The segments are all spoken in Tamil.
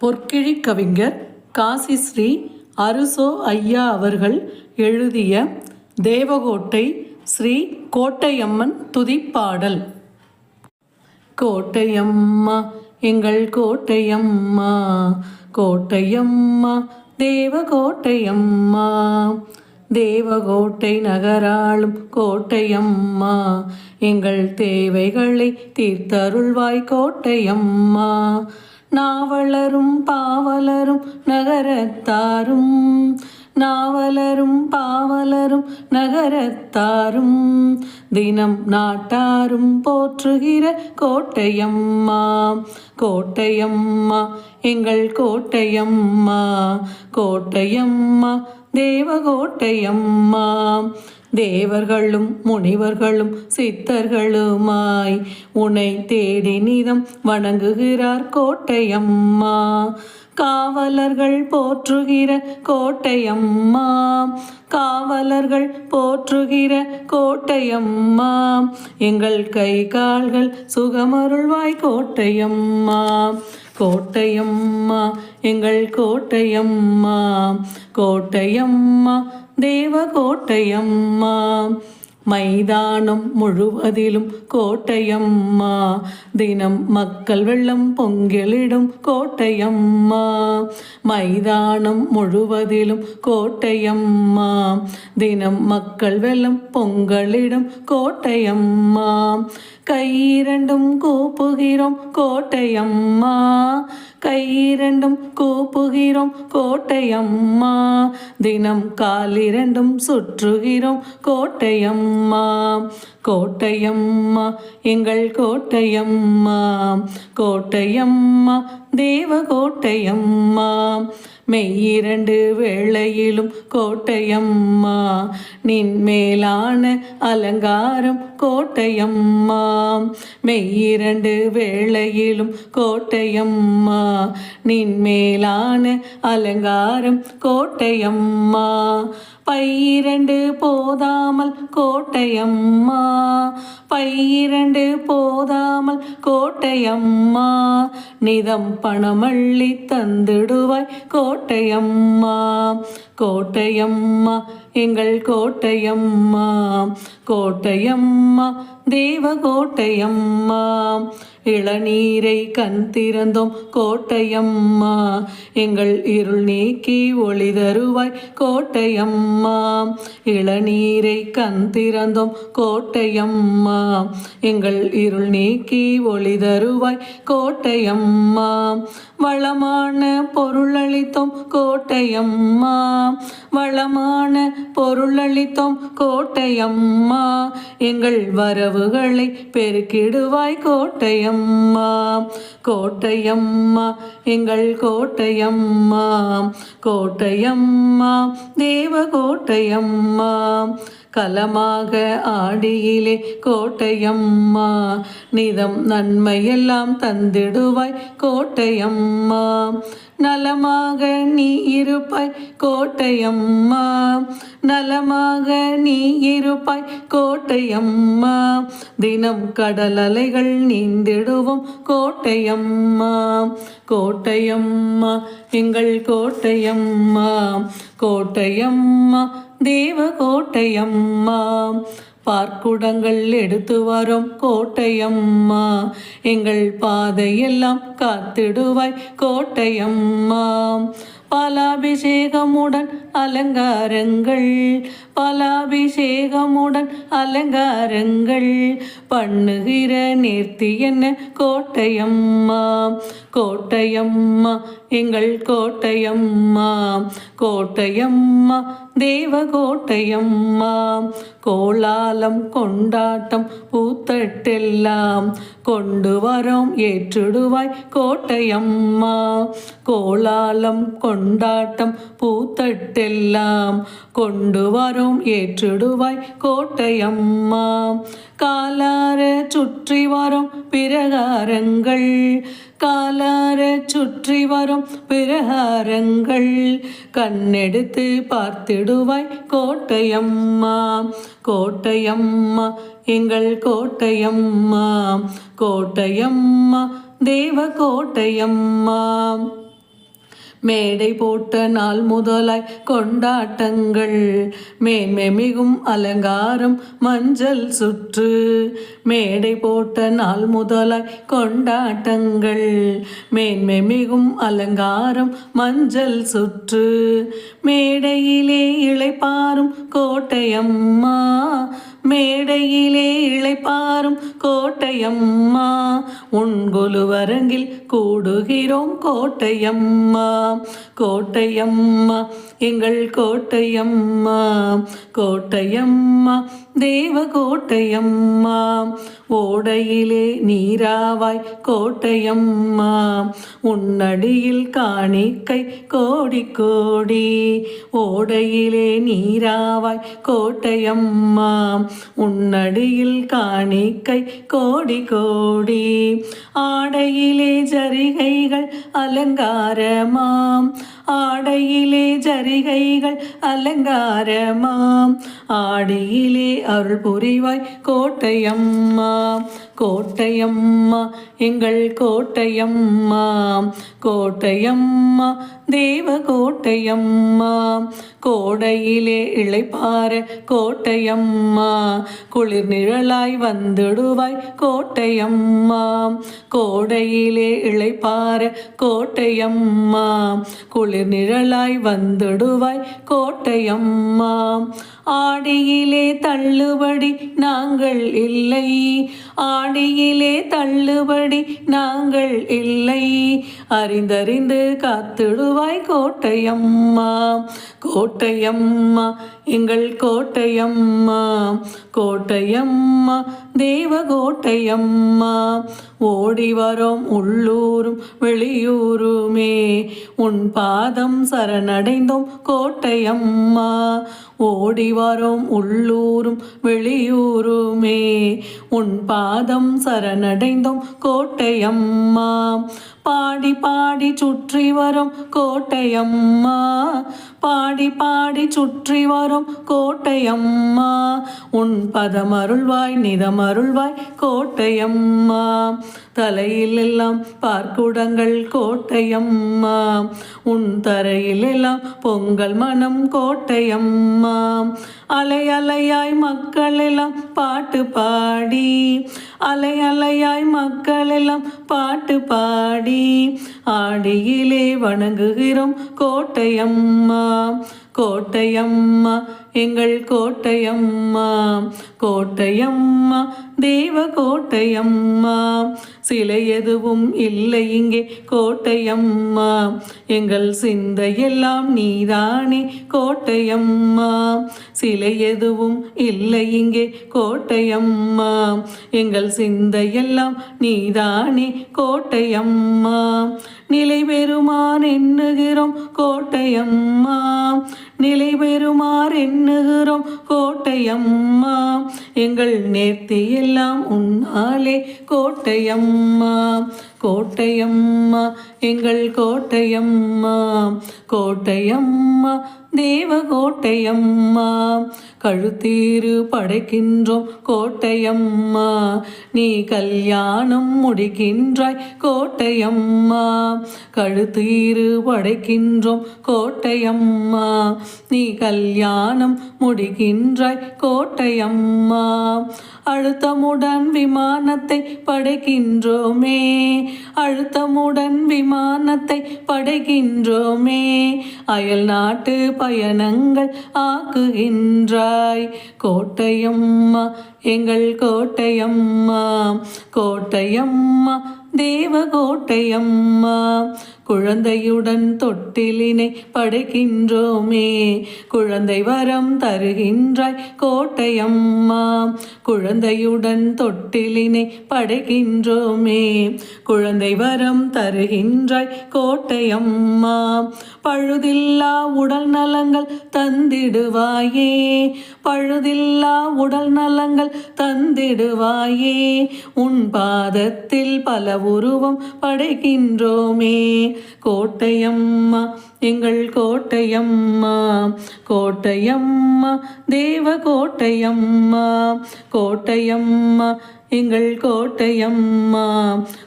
பொற்கிழி கவிஞர் காசி ஸ்ரீ அருசோ ஐயா அவர்கள் எழுதிய தேவகோட்டை ஸ்ரீ கோட்டையம்மன் துதிப்பாடல். கோட்டையம்மா எங்கள் கோட்டையம்மா கோட்டையம்மா தேவகோட்டையம்மா தேவகோட்டை நகராளும் கோட்டையம்மா எங்கள் தேவைகளை தீர்த்தருள்வாய் கோட்டையம்மா நாவலரும் பாவலரும் நகரத்தாரும். நாவலரும் பாவலரும் நகரத்தாரும். தினம் நாட்டாரும் போற்றுகிற கோட்டையம்மா கோட்டையம்மா எங்கள் கோட்டையம்மா கோட்டையம்மா தேவகோட்டையம்மா தேவர்களும் முனிவர்களும் சித்தர்களுமாய் உனை தேடி நிதம் வணங்குகிறார் கோட்டையம்மா. காவலர்கள் போற்றுகிற கோட்டையம்மா காவலர்கள் போற்றுகிற கோட்டையம்மா எங்கள் கை கால்கள் சுகமருள்வாய் கோட்டையம்மா கோட்டையம்மா எங்கள் கோட்டையம்மா கோட்டையம்மா தேவ கோட்டையம்மா. மைதானம் முழுவதிலும் கோட்டையம்மா. தினம் மக்கள் வெள்ளம் பொங்கலிடும் கோட்டையம்மா. மைதானம் முழுவதிலும் கோட்டையம்மா. தினம் மக்கள் வெள்ளம் பொங்கலிடும் கோட்டையம்மா. கையிரண்டும் கூப்புகிறோம் கோட்டையம்மா. கையிரண்டும் கூப்புகிறோம் கோட்டையம்மா. தினம் காலிரண்டும் சுற்றுகிறோம் கோட்டையம்மா. கோட்டையம்மா கோட்டையம்மா எங்கள் கோட்டையம்மா கோட்டையம்மா தேவ கோட்டையம்மா மெய்யிரண்டு வேளையிலும் கோட்டையம்மா நின் மேலான அலங்காரம் கோட்டையம்மா மெய்யிரண்டு வேளையிலும் கோட்டையம்மா நின் மேலான அலங்காரம் கோட்டையம்மா பையிரண்டு போதாமல் கோட்டையம்மா. பையிரண்டு போதாமல் கோட்டையம்மா. நிதம் பணமள்ளி தந்திடுவாய் கோட்டையம்மா. கோட்டையம்மா எங்கள் கோட்டையம்மா. கோட்டையம்மா தேவ கோட்டையம்மா. இளநீரை கண் திறந்தோம். கோட்டையம்மா எங்கள் இருள் நீக்கி ஒளி தருவாய். கோட்டையம்மா இளநீரை கண் திறந்தோம். கோட்டையம்மா எங்கள் இருள் நீக்கி ஒளி தருவாய். கோட்டையம்மா வளமான பொருளளித்தோம் கோட்டையம்மா. வளமான பொருளளித்தோம் கோட்டையம்மா. எங்கள் வரவுகளை பெருக்கிடுவாய் கோட்டையம்மா. கோட்டையம்மா எங்கள் கோட்டையம்மா. கோட்டையம்மா தேவ கோட்டையம்மா. கலமாக ஆடியிலே கோட்டையம்மா நிதம் நன்மையெல்லாம் தந்திடுவாய் கோட்டையம்மா. நலமாக நீ இருப்பாய் கோட்டையம்மா. நலமாக நீ இருப்பாய் கோட்டையம்மா. தினம் கடல் அலைகள் நீந்திடுவோம் கோட்டையம்மா. கோட்டையம்மா எங்கள் கோட்டையம்மா. கோட்டையம்மா தேவகோட்டையம்மா பார்க்குடங்கள் எடுத்து வரும் கோட்டையம்மா எங்கள் பாதையெல்லாம் காத்திடுவாய் கோட்டையம்மா. பலாபிஷேகமுடன் அலங்காரங்கள் பலாபிஷேகமுடன் அலங்காரங்கள் பண்ணுகிற நேர்த்தி என்ன கோட்டையம்மா கோட்டையம்மா எங்கள் கோட்டையம்மா கோட்டையம்மா தேவ கோட்டையம்மா கோலாலம் கொண்டாட்டம் பூத்தட்டெல்லாம் கொண்டு வரோம் ஏற்றிடுவாய் கோட்டையம்மா. கோலாலம் கொண்டாட்டம் பூத்தட்டெல்லாம் கொண்டு வரோம் ஏற்றிடுவாய் கோட்டையம்மா. காலார சுற்றி வரும் பிரகாரங்கள் காலார சுற்றி வரும் பிரகாரங்கள். கண்ணெடுத்து பார்த்திடுவாய் கோட்டையம்மா கோட்டையம்மா எங்கள் கோட்டையம்மா கோட்டையம்மா தேவ கோட்டையம்மா. மேடை போட்ட நாள் முதலாய் கொண்டாட்டங்கள். மேன்மை மிகும் அலங்காரம் மஞ்சள் சுற்று. மேடை போட்ட நாள் முதலாய் கொண்டாட்டங்கள். மேன்மை மிகும் அலங்காரம் மஞ்சள் சுற்று. மேடையிலே இளைப்பாரும் கோட்டையம்மா. மேடையிலே இழைப்பாரும் கோட்டையம்மா. உன்கொலுவரங்கில் கூடுகிறோம் கோட்டையம்மா. கோட்டையம்மா எங்கள் கோட்டையம்மா. கோட்டையம்மா ദേവകോട്ടയമ്മ ഓടയിലെ നീരാവായ് കോട്ടയമ്മ ഉണ്ണടിയിൽ കാണിക്കൈ കോടിക്കോടി ഓടയിലെ നീരാവായ് കോട്ടയമ്മ ഉണ്ണടിയിൽ കാണിക്കൈ കോടിക്കോടി ആടയിലെ ജരികൈകൾ അലങ്കാരമാം ஆடையிலே ஜரிகைகள் அலங்காரமாம் ஆடையிலே ஜரிகைகள் அலங்காரமாம் ஆடியிலே அருள் புரிவாய் கோட்டையம்மா கோட்டையம்மா எங்கள் கோட்டையம்மா கோட்டையம்மா தேவ கோட்டையம்மா கோடையிலே இளைப்பார கோட்டையம்மா குளிர் நிழலாய் வந்துடுவாய் கோட்டையம்மா கோடையிலே இளைப்பார கோட்டையம்மா குளிர் நிழலாய் வந்துடுவாய் கோட்டையம்மா. ஆடியிலே தள்ளுபடி நாங்கள் இல்லை ஆடியிலே தள்ளுபடி நாங்கள் இல்லை. அறிந்தறிந்து காத்திடுவாய் கோட்டையம்மா கோட்டையம்மா எங்கள் கோட்டையம்மா கோட்டையம்மா தேவ கோட்டையம்மா. ஓடி வரோம் உள்ளூரும் வெளியூருமே உன் பாதம் சரணடைந்தோம் கோட்டையம்மா. ஓடி வரும் உள்ளூரும் வெளியூருமே. உன் பாதம் சரணடைந்தோம் கோட்டையம்மா பாடி பாடி சுற்றி வரும் கோட்டையம்மா. பாடி பாடி சுற்றி வரும் கோட்டையம்மா. உன் பதமருள்வாய் நிதமருள்வாய் கோட்டையம்மா. தலையில் எல்லாம் பார்க்குடங்கள் கோட்டையம்மா. உன் தரையில் எல்லாம் பொங்கல் மனம் கோட்டையம்மா. அலை அலையாய் மக்கள் எல்லாம் பாட்டு பாடி அலை அலையாய் மக்கள் எல்லாம் பாட்டு பாடி ஆடியிலே வணங்குகிறோம் கோட்டையம்மா கோட்டையம்மா எங்கள் கோட்டையம்மா கோட்டையம்மா தேவ கோட்டையம்மா சிலை எதுவும் இல்லை இங்கே கோட்டையம்மா. எங்கள் சிந்தையெல்லாம் நீதானே கோட்டையம்மா. சிலை எதுவும் இல்லை இங்கே கோட்டையம்மா. எங்கள் சிந்தையெல்லாம் நீதானே கோட்டையம்மா. நிலை பெறுமான் எண்ணுகிறோம் கோட்டையம்மா. நிலை பெறுமாறு எண்ணுகிறோம் கோட்டையம்மா. எங்கள் நேர்த்தி எல்லாம் உன்னாலே. கோட்டையம்மா கோட்டையம்மா எங்கள் கோட்டையம்மா கோட்டையம்மா தேவகோட்டையம்மா கழுத்தீரு படைக்கின்றோம் கோட்டையம்மா நீ கல்யாணம் முடிக்கின்றாய் கோட்டையம்மா கழுத்தீரு படைக்கின்றோம் கோட்டையம்மா நீ கல்யாணம் முடிக்கின்றாய் கோட்டையம்மா. அழுத்தமுடன் விமானத்தை படைக்கின்றோமே. அழுத்தமுடன் விமானத்தை படைக்கின்றோமே. அயல் நாட்டு பயணங்கள் ஆக்குகின்றாய். கோட்டையம்மா எங்கள் கோட்டையம்மா. கோட்டையம்மா தேவ கோட்டையம்மா. குழந்தையுடன் தொட்டிலினை படைக்கின்றோமே. குழந்தை வரம் தருகின்றாய் கோட்டையம்மா. குழந்தையுடன் தொட்டிலினை படைக்கின்றோமே. குழந்தை வரம் தருகின்றாய் கோட்டையம்மா. பழுதில்லா உடல் நலங்கள் தந்திடுவாயே. பழுதில்லா உடல் நலங்கள் தந்திடுவாயே. உன் பாதத்தில் பல உருவம் படைக்கின்றோமே. கோட்டையம்மா எங்கள் கோட்டையம்மா கோட்டையம்மா தேவ கோட்டையம்மா கோட்டையம்மா எங்கள் கோட்டையம்மா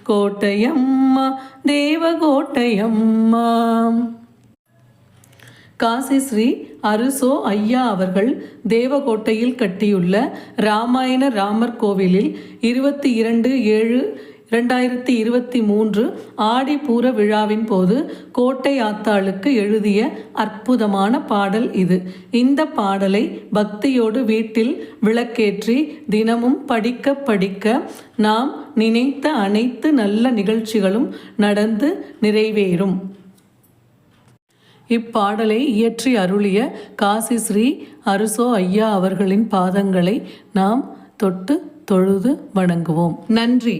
கோட்டையம்மா தேவ கோட்டையம்மா. காசி ஸ்ரீ அருசோ ஐயா அவர்கள் தேவகோட்டையில் கட்டியுள்ள ராமாயண ராமர் கோவிலில் இருபத்தி இரண்டு ஏழு இரண்டாயிரத்தி இருபத்தி மூன்று ஆடி பூர விழாவின் போது கோட்டை ஆத்தாளுக்கு எழுதிய அற்புதமான பாடல் இது. இந்த பாடலை பக்தியோடு வீட்டில் விளக்கேற்றி தினமும் படிக்க படிக்க நாம் நினைத்த அனைத்து நல்ல நிகழ்ச்சிகளும் நடந்து நிறைவேறும். இப்பாடலை இயற்றி அருளிய காசி ஸ்ரீ அருசோ ஐயா அவர்களின் பாதங்களை நாம் தொட்டு தொழுது வணங்குவோம். நன்றி.